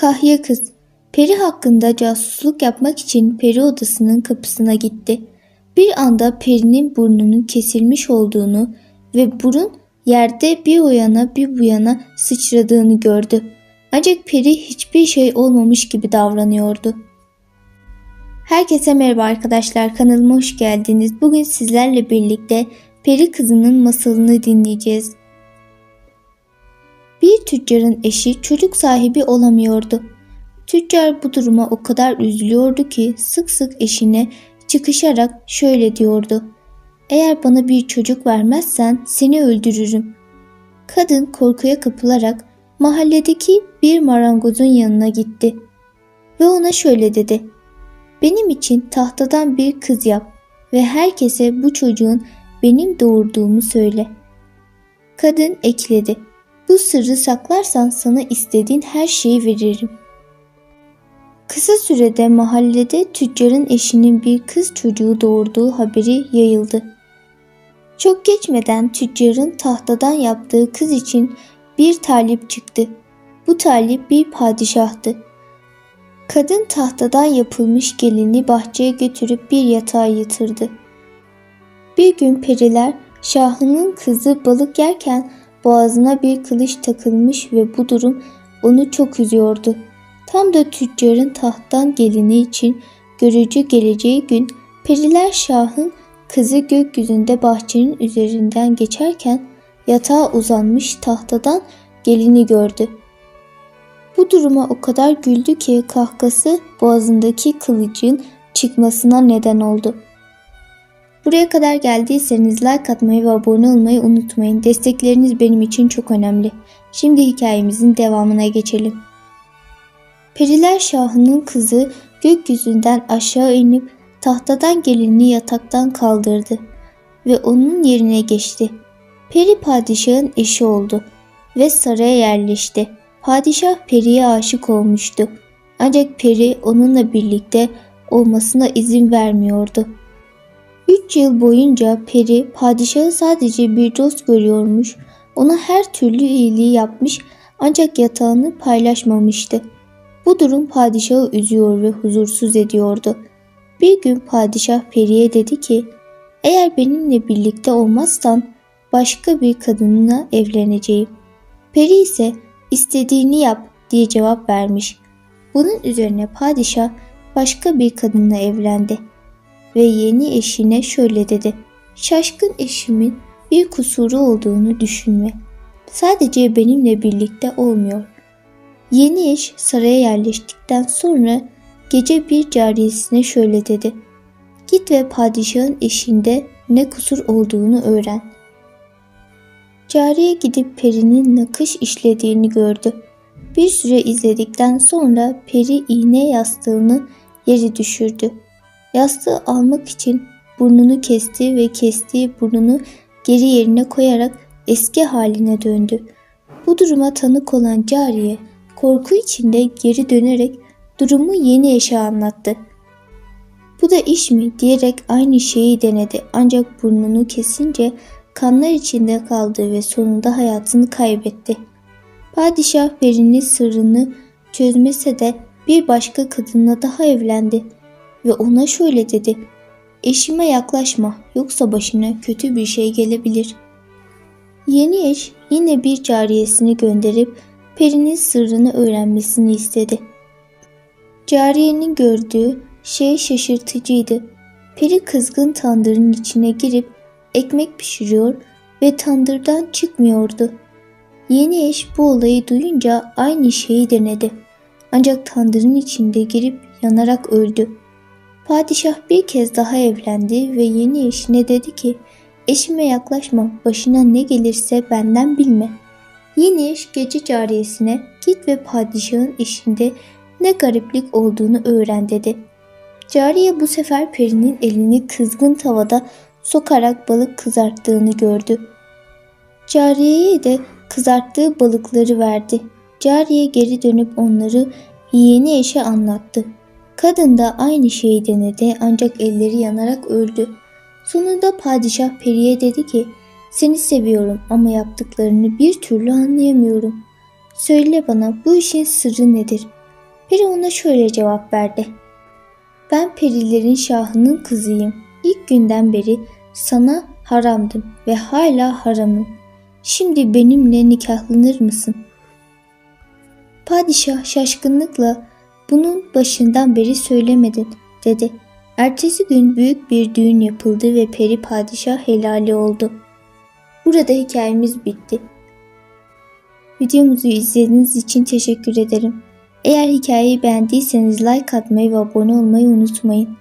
Kahya kız peri hakkında casusluk yapmak için peri odasının kapısına gitti. Bir anda perinin burnunun kesilmiş olduğunu ve burun yerde bir o yana bir bu yana sıçradığını gördü. Ancak peri hiçbir şey olmamış gibi davranıyordu. Herkese merhaba arkadaşlar kanalıma hoş geldiniz. Bugün sizlerle birlikte peri kızının masalını dinleyeceğiz. Bir tüccarın eşi çocuk sahibi olamıyordu. Tüccar bu duruma o kadar üzülüyordu ki sık sık eşine çıkışarak şöyle diyordu. Eğer bana bir çocuk vermezsen seni öldürürüm. Kadın korkuya kapılarak mahalledeki bir marangozun yanına gitti ve ona şöyle dedi. Benim için tahtadan bir kız yap ve herkese bu çocuğun benim doğurduğumu söyle. Kadın ekledi. Bu sırrı saklarsan sana istediğin her şeyi veririm. Kısa sürede mahallede tüccarın eşinin bir kız çocuğu doğurduğu haberi yayıldı. Çok geçmeden tüccarın tahtadan yaptığı kız için bir talip çıktı. Bu talip bir padişahtı. Kadın tahtadan yapılmış gelini bahçeye götürüp bir yatağa yatırdı. Bir gün periler şahının kızı balık yerken boğazına bir kılıç takılmış ve bu durum onu çok üzüyordu. Tam da tüccarın tahttan gelini için görücü geleceği gün periler şahın kızı gökyüzünde bahçenin üzerinden geçerken yatağa uzanmış tahtadan gelini gördü. Bu duruma o kadar güldü ki kahkası boğazındaki kılıcın çıkmasına neden oldu. Buraya kadar geldiyseniz like atmayı ve abone olmayı unutmayın. Destekleriniz benim için çok önemli. Şimdi hikayemizin devamına geçelim. Periler Şahı'nın kızı gökyüzünden aşağı inip tahtadan gelini yataktan kaldırdı ve onun yerine geçti. Peri padişahın eşi oldu ve saraya yerleşti. Padişah Peri'ye aşık olmuştu. Ancak Peri onunla birlikte olmasına izin vermiyordu. Üç yıl boyunca Peri padişahı sadece bir dost görüyormuş, ona her türlü iyiliği yapmış ancak yatağını paylaşmamıştı. Bu durum padişahı üzüyor ve huzursuz ediyordu. Bir gün padişah Peri'ye dedi ki, eğer benimle birlikte olmazsan başka bir kadınla evleneceğim. Peri ise istediğini yap diye cevap vermiş. Bunun üzerine padişah başka bir kadınla evlendi ve yeni eşine şöyle dedi. Şaşkın eşimin bir kusuru olduğunu düşünme. Sadece benimle birlikte olmuyor. Yeni eş saraya yerleştikten sonra gece bir cariyesine şöyle dedi. Git ve padişahın eşinde ne kusur olduğunu öğren. Cariye gidip perinin nakış işlediğini gördü. Bir süre izledikten sonra peri iğne yastığını yere düşürdü. Yastığı almak için burnunu kesti ve kestiği burnunu geri yerine koyarak eski haline döndü. Bu duruma tanık olan cariye korku içinde geri dönerek durumu yeni eşe anlattı. Bu da iş mi diyerek aynı şeyi denedi ancak burnunu kesince kanlar içinde kaldı ve sonunda hayatını kaybetti. Padişah Peri'nin sırrını çözmese de bir başka kadınla daha evlendi ve ona şöyle dedi. Eşime yaklaşma yoksa başına kötü bir şey gelebilir. Yeni eş yine bir cariyesini gönderip Peri'nin sırrını öğrenmesini istedi. Cariyenin gördüğü şey şaşırtıcıydı. Peri kızgın tandırın içine girip ekmek pişiriyor ve tandırdan çıkmıyordu. Yeni eş bu olayı duyunca aynı şeyi denedi. Ancak tandırın içinde girip yanarak öldü. Padişah bir kez daha evlendi ve yeni eşine dedi ki eşime yaklaşma başına ne gelirse benden bilme. Yeni eş gece cariyesine git ve padişahın eşinde ne gariplik olduğunu öğren dedi. Cariye bu sefer perinin elini kızgın tavada sokarak balık kızarttığını gördü. Cariyeye de kızarttığı balıkları verdi. Cariye geri dönüp onları yeğeni eşe anlattı. Kadın da aynı şeyi denedi ancak elleri yanarak öldü. Sonunda padişah periye dedi ki seni seviyorum ama yaptıklarını bir türlü anlayamıyorum. Söyle bana bu işin sırrı nedir? Peri ona şöyle cevap verdi. Ben perilerin şahının kızıyım. İlk günden beri sana haramdım ve hala haramım. Şimdi benimle nikahlanır mısın? Padişah şaşkınlıkla bunun başından beri söylemedin dedi. Ertesi gün büyük bir düğün yapıldı ve peri padişah helali oldu. Burada hikayemiz bitti. Videomuzu izlediğiniz için teşekkür ederim. Eğer hikayeyi beğendiyseniz like atmayı ve abone olmayı unutmayın.